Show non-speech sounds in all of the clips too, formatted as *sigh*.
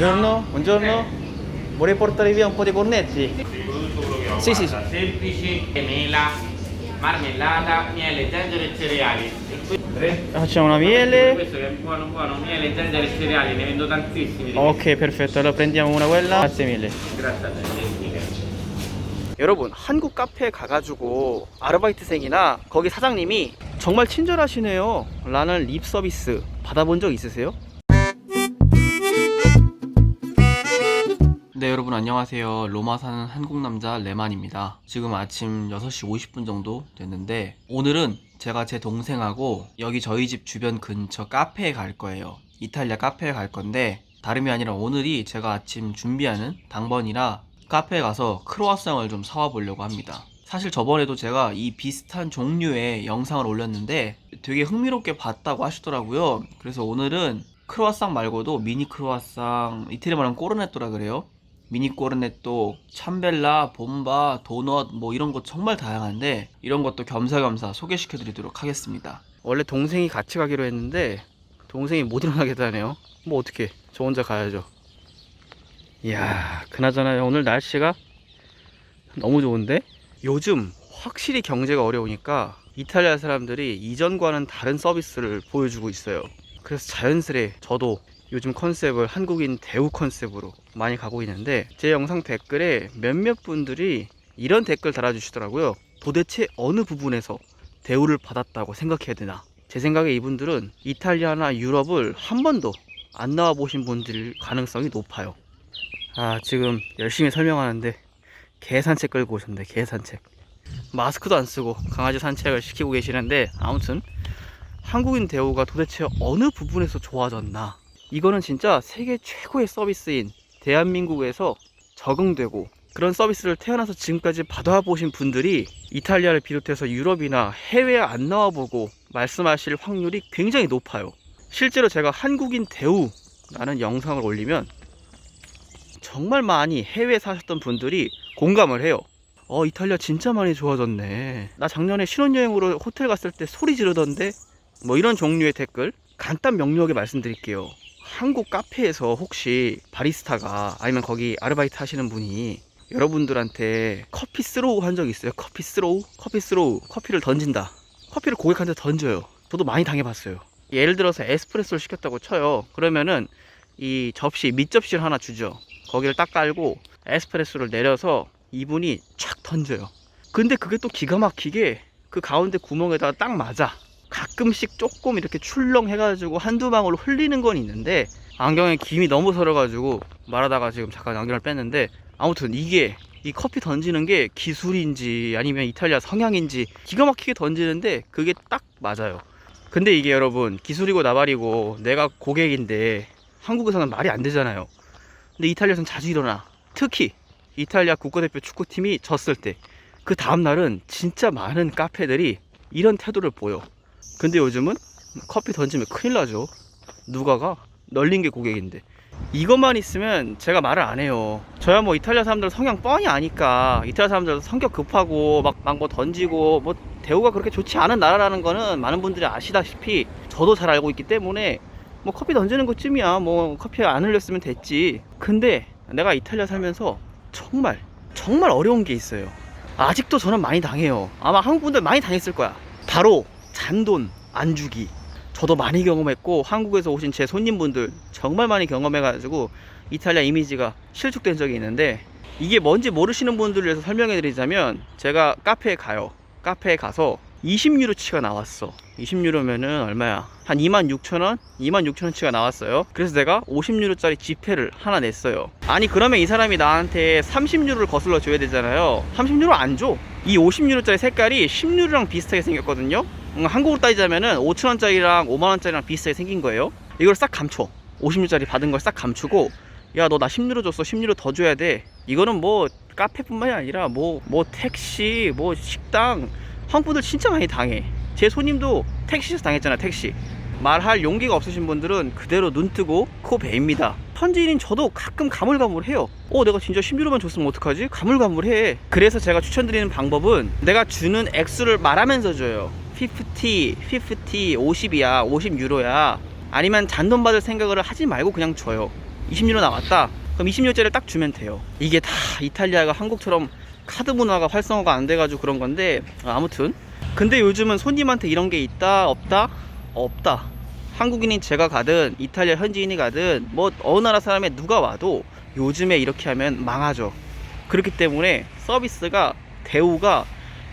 Buongiorno, buongiorno. Vorrei portare via un po' di cornetti. Sì, sì, Guarda, Semplici, mela, marmellata, miele, zenzero e cereali. E. Facciamo una miele. Questo che è buono buono, miele, zenzero e cereali, ne vendo tantissimi. Ok, perfetto. Allora prendiamo una quella. Grazie mille. Grazie a te. 여러분 한국 카페에 가가지고 아르바이트생이나 거기 사장님이 정말 친절하시네요 라는 립 서비스 받아본 적 있으세요? 네 여러분 안녕하세요 로마 사는 한국 남자 레만입니다 지금 아침 6시 50분 정도 됐는데 오늘은 제가 제 동생하고 여기 저희 집 주변 근처 카페에 갈 거예요 이탈리아 카페에 갈 건데 다름이 아니라 오늘이 제가 아침 준비하는 당번이라 카페에 가서 크로아상을 좀 사와 보려고 합니다. 사실 저번에도 제가 이 비슷한 종류의 영상을 올렸는데 되게 흥미롭게 봤다고 하시더라고요. 그래서 오늘은 크로아상 말고도 미니 크로아상, 이태리 말하면 꼬르네토라 그래요. 미니 꼬르네토, 참벨라, 봄바, 도넛 뭐 이런 거 정말 다양한데 이런 것도 겸사겸사 소개시켜 드리도록 하겠습니다. 원래 동생이 같이 가기로 했는데 동생이 못 일어나겠다네요. 뭐 어떻게? 저 혼자 가야죠. 이야, 그나저나 오늘 날씨가 너무 좋은데? 요즘 확실히 경제가 어려우니까 이탈리아 사람들이 이전과는 다른 서비스를 보여주고 있어요. 그래서 자연스레 저도 요즘 컨셉을 한국인 대우 컨셉으로 많이 가고 있는데 제 영상 댓글에 몇몇 분들이 이런 댓글 달아주시더라고요. 도대체 어느 부분에서 대우를 받았다고 생각해야 되나? 제 생각에 이분들은 이탈리아나 유럽을 한 번도 안 나와 보신 분들 가능성이 높아요. 아 지금 열심히 설명하는데 개 산책 끌고 오셨네 개 산책 마스크도 안 쓰고 강아지 산책을 시키고 계시는데 아무튼 한국인 대우가 도대체 어느 부분에서 좋아졌나 이거는 진짜 세계 최고의 서비스인 대한민국에서 적응되고 그런 서비스를 태어나서 지금까지 받아보신 분들이 이탈리아를 비롯해서 유럽이나 해외에 안 나와보고 말씀하실 확률이 굉장히 높아요 실제로 제가 한국인 대우라는 영상을 올리면 정말 많이 해외에 사셨던 분들이 공감을 해요. 어, 이탈리아 진짜 많이 좋아졌네. 나 작년에 신혼여행으로 호텔 갔을 때 소리 지르던데? 뭐 이런 종류의 댓글 간단 명료하게 말씀드릴게요. 한국 카페에서 혹시 바리스타가 아니면 거기 아르바이트 하시는 분이 여러분들한테 커피 스로우 한 적 있어요? 커피 스로우? 커피 스로우. 커피를 던진다. 커피를 고객한테 던져요. 저도 많이 당해봤어요. 예를 들어서 에스프레소를 시켰다고 쳐요. 그러면은 이 접시, 밑접시를 하나 주죠. 거기를 딱 깔고 에스프레소를 내려서 이분이 촥 던져요. 근데 그게 또 기가 막히게 그 가운데 구멍에다가 딱 맞아. 가끔씩 조금 이렇게 출렁해가지고 한두 방울 흘리는 건 있는데 안경에 김이 너무 서려가지고 말하다가 지금 잠깐 안경을 뺐는데 아무튼 이게 이 커피 던지는 게 기술인지 아니면 이탈리아 성향인지 기가 막히게 던지는데 그게 딱 맞아요. 근데 이게 여러분 기술이고 나발이고 내가 고객인데 한국에서는 말이 안 되잖아요. 근데 이탈리아에서는 자주 일어나. 특히 이탈리아 국가대표 축구팀이 졌을 때 그 다음날은 진짜 많은 카페들이 이런 태도를 보여. 근데 요즘은 커피 던지면 큰일 나죠. 누가가 널린 게 고객인데. 이것만 있으면 제가 말을 안 해요. 저야 뭐 이탈리아 사람들 성향 뻔히 아니까 이탈리아 사람들 성격 급하고 막 막 뭐 던지고 뭐 대우가 그렇게 좋지 않은 나라라는 거는 많은 분들이 아시다시피 저도 잘 알고 있기 때문에 뭐 커피 던지는 것쯤이야 뭐 커피 안 흘렸으면 됐지 근데 내가 이탈리아 살면서 정말 정말 어려운 게 있어요 아직도 저는 많이 당해요 아마 한국 분들 많이 당했을 거야 바로 잔돈 안 주기. 저도 많이 경험했고 한국에서 오신 제 손님분들 정말 많이 경험해 가지고 이탈리아 이미지가 실축된 적이 있는데 이게 뭔지 모르시는 분들을 위해서 설명해 드리자면 제가 카페에 가요. 카페에 가서 20유로치가 나왔어. 20유로면은 얼마야? 한 26,000원? 26,000원치가 나왔어요. 그래서 내가 50유로짜리 지폐를 하나 냈어요. 아니 그러면 이 사람이 나한테 30유로를 거슬러 줘야 되잖아요. 30유로 안 줘. 이 50유로짜리 색깔이 10유로랑 비슷하게 생겼거든요. 음, 한국으로 따지자면은 5천원짜리랑 5만원짜리랑 비슷하게 생긴 거예요. 이걸 싹 감춰. 50유로짜리 받은 걸 싹 감추고 야 너 나 10유로 줬어. 10유로 더 줘야 돼. 이거는 뭐 카페뿐만이 아니라 뭐뭐 택시 뭐 식당 한국 분들 진짜 많이 당해. 제 손님도 택시에서 당했잖아 택시. 말할 용기가 없으신 분들은 그대로 눈 뜨고 코 베입니다. 현지인인 저도 가끔 가물가물해요. 어 내가 진짜 10유로만 줬으면 어떡하지? 가물가물해. 그래서 제가 추천드리는 방법은 내가 주는 액수를 말하면서 줘요 50, 50, 50이야 50유로야 아니면 잔돈 받을 생각을 하지 말고 그냥 줘요 20유로 남았다. 그럼 20유로짜리를 딱 주면 돼요. 이게 다 이탈리아가 한국처럼 카드 문화가 활성화가 안 돼가지고 그런 건데 아, 아무튼 근데 요즘은 손님한테 이런 게 있다 없다 없다. 한국인인 제가 가든 이탈리아 현지인이 가든 뭐 어느 나라 사람에 누가 와도 요즘에 이렇게 하면 망하죠. 그렇기 때문에 서비스가 대우가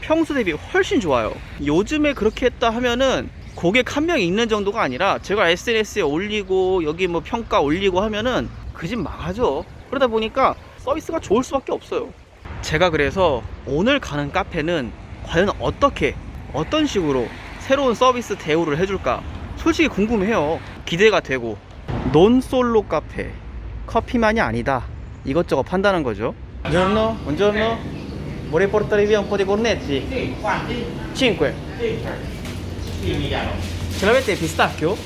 평소 대비 훨씬 좋아요. 요즘에 그렇게 했다 하면은 고객 한 명이 있는 정도가 아니라 제가 SNS에 올리고 여기 뭐 평가 올리고 하면은 그 집 망하죠. 그러다 보니까 서비스가 좋을 수밖에 없어요. 제가 그래서 오늘 가는 카페는 과연 어떻게 어떤 식으로 새로운 서비스 대우를 해줄까 솔직히 궁금해요. 기대가 되고 논솔로 카페 커피만이 아니다 이것저것 판다는 거죠. Buongiorno, buongiorno. Vorrei portare via un po' di cornetti. Sì, quanti? 5. Sì, sì, mi chiaro. Ce l'avete pistacchio?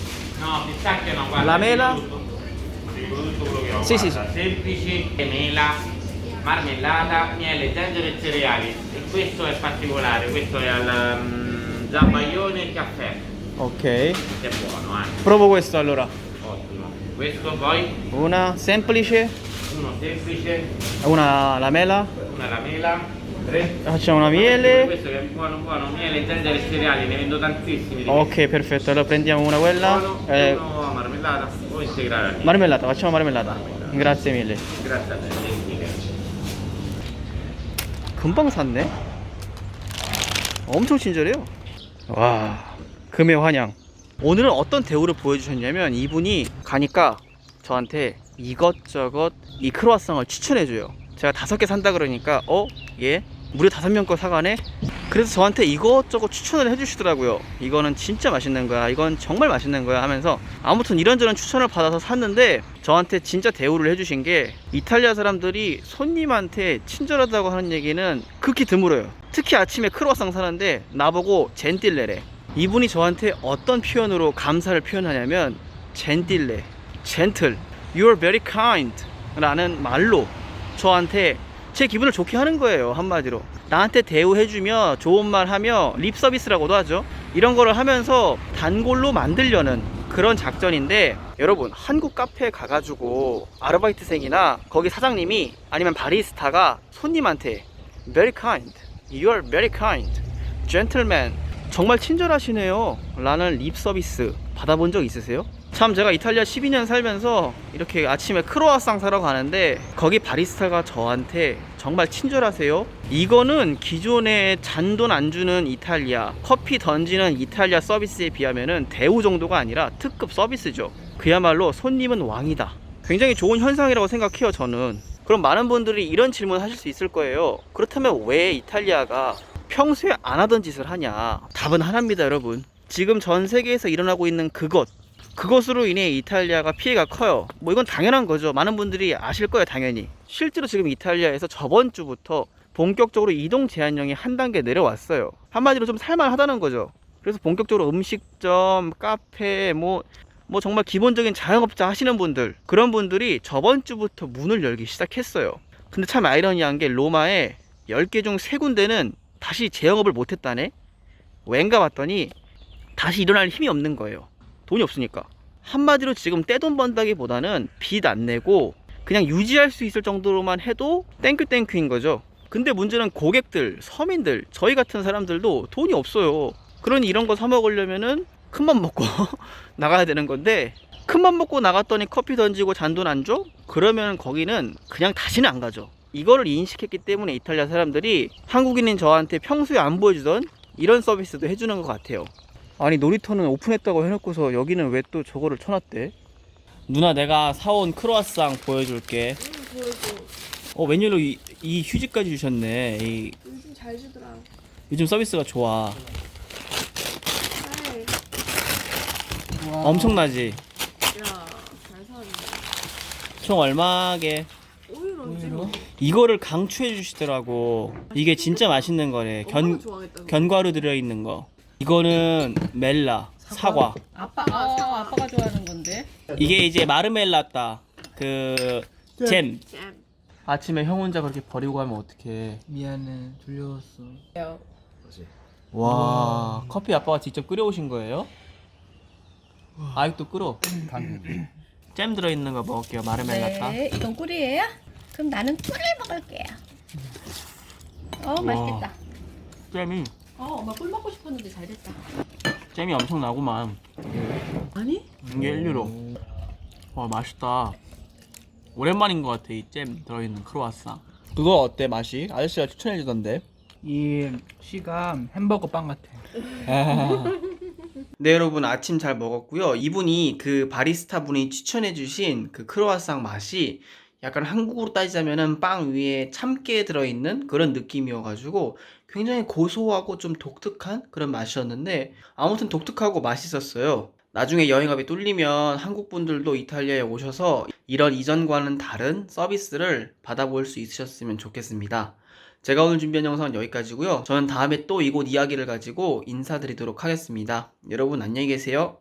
No, pistacchio no, guarda. La mela? Prodotto quello che ho. Sì, sì, guarda, Semplice, mela, marmellata, miele, zenzero e cereali. E questo è particolare, questo è al um, zabaione e caffè. Ok. Che è buono, eh. Provo questo allora. Ottimo. Questo poi, Una semplice, uno semplice, una la mela, una la mela. Tre. Facciamo una miele. Questo che è buono, buono, miele, zenzero e cereali, ne vendo tantissimi. Ok, perfetto. Allora prendiamo una quella. Buono, Eh, uno marmellata o integrale. marmellata, facciamo marmellata. Grazie mille. Grazie a te, gentile. 금방 샀네. 엄청 친절해요. 와, 금의 환영. 오늘은 어떤 대우를 보여주셨냐면 이분이 가니까 저한테 이것저것 이 크로아상을 추천해줘요. 제가 다섯 개 산다 그러니까 어? 얘 무려 다섯 명 거 사가네? 그래서 저한테 이것저것 추천을 해주시더라고요. 이거는 진짜 맛있는 거야. 이건 정말 맛있는 거야 하면서 아무튼 이런저런 추천을 받아서 샀는데 저한테 진짜 대우를 해주신 게 이탈리아 사람들이 손님한테 친절하다고 하는 얘기는 극히 드물어요. 특히 아침에 크로아상 사는데 나보고 젠틸레래. 이분이 저한테 어떤 표현으로 감사를 표현하냐면 젠틸레, 젠틀, you're very kind 라는 말로 저한테 제 기분을 좋게 하는 거예요 한마디로. 나한테 대우해주며 좋은 말 하며 립 서비스라고도 하죠. 이런 거를 하면서 단골로 만들려는 그런 작전인데 여러분 한국 카페에 가가지고 아르바이트생이나 거기 사장님이 아니면 바리스타가 손님한테 very kind, you are very kind, gentleman 정말 친절하시네요. 라는 립 서비스 받아본 적 있으세요? 참 제가 이탈리아 12년 살면서 이렇게 아침에 크로아상 사러 가는데 거기 바리스타가 저한테 정말 친절하세요? 이거는 기존에 잔돈 안 주는 이탈리아 커피 던지는 이탈리아 서비스에 비하면은 대우 정도가 아니라 특급 서비스죠. 그야말로 손님은 왕이다. 굉장히 좋은 현상이라고 생각해요 저는. 그럼 많은 분들이 이런 질문 하실 수 있을 거예요. 그렇다면 왜 이탈리아가 평소에 안 하던 짓을 하냐? 답은 하나입니다 여러분. 지금 전 세계에서 일어나고 있는 그것 그것으로 인해 이탈리아가 피해가 커요. 뭐 이건 당연한 거죠. 많은 분들이 아실 거예요, 당연히. 실제로 지금 이탈리아에서 저번 주부터 본격적으로 이동 제한령이 한 단계 내려왔어요. 한마디로 좀 살만하다는 거죠. 그래서 본격적으로 음식점, 카페, 뭐, 뭐 정말 기본적인 자영업자 하시는 분들, 그런 분들이 저번 주부터 문을 열기 시작했어요. 근데 참 아이러니한 게 로마에 10개 중 3군데는 다시 재영업을 못했다네? 왠가 봤더니 다시 일어날 힘이 없는 거예요. 돈이 없으니까. 한마디로 지금 떼돈 번다기보다는 빚 안 내고 그냥 유지할 수 있을 정도로만 해도 땡큐 땡큐인 거죠. 근데 문제는 고객들, 서민들, 저희 같은 사람들도 돈이 없어요. 그러니 이런 거 사 먹으려면은 큰 맘 먹고 *laughs* 나가야 되는 건데 큰 맘 먹고 나갔더니 커피 던지고 잔돈 안 줘? 그러면 거기는 그냥 다시는 안 가죠. 이거를 인식했기 때문에 이탈리아 사람들이 한국인인 저한테 평소에 안 보여주던 이런 서비스도 해주는 것 같아요. 아니 놀이터는 오픈했다고 해놓고서 여기는 왜 또 저거를 쳐놨대? 누나 내가 사온 크로아상 보여줄게. 어 웬일로 이, 이 휴지까지 주셨네. 이, 요즘 잘 주더라. 요즘 서비스가 좋아. 네. 엄청나지. 야, 잘 사네. 총 얼마게? 이거를 강추해 주시더라고. 이게 진짜 맛있는 거래. 얼마나 견 좋아하겠다. 그거. 견과류 들어 있는 거. 이거는 멜라 사과. 아빠가 어, 사과. 아빠가 좋아하는 건데. 이게 이제 마르멜라따 그 잼. 잼. 아침에 형 혼자 그렇게 버리고 가면 어떡해. 미안해 졸려웠어 와, 커피 아빠가 직접 끓여오신 거예요? 아직도 끓어. *clears throat* 잼 들어있는 거 먹을게요. 마르멜라타. 네, 이건 꿀이에요? 그럼 나는 꿀을 먹을게요. 어, 맛있겠다. 잼이 어, 엄마 꿀 먹고 싶었는데 잘 됐다. 잼이 엄청 나구만. 아니? 이게 1유로. 와 맛있다. 오랜만인 것 같아 이 잼 들어있는 크로와상. 그거 어때 맛이? 아저씨가 추천해주던데. 이 씨가 햄버거 빵 같아. *laughs* 네 여러분 아침 잘 먹었고요. 이분이 그 바리스타 분이 추천해주신 그 크로와상 맛이 약간 한국으로 따지자면은 빵 위에 참깨 들어있는 그런 느낌이어가지고 굉장히 고소하고 좀 독특한 그런 맛이었는데 아무튼 독특하고 맛있었어요. 나중에 여행업이 뚫리면 한국 분들도 이탈리아에 오셔서 이런 이전과는 다른 서비스를 받아볼 수 있으셨으면 좋겠습니다. 제가 오늘 준비한 영상은 여기까지고요. 저는 다음에 또 이곳 이야기를 가지고 인사드리도록 하겠습니다. 여러분 안녕히 계세요.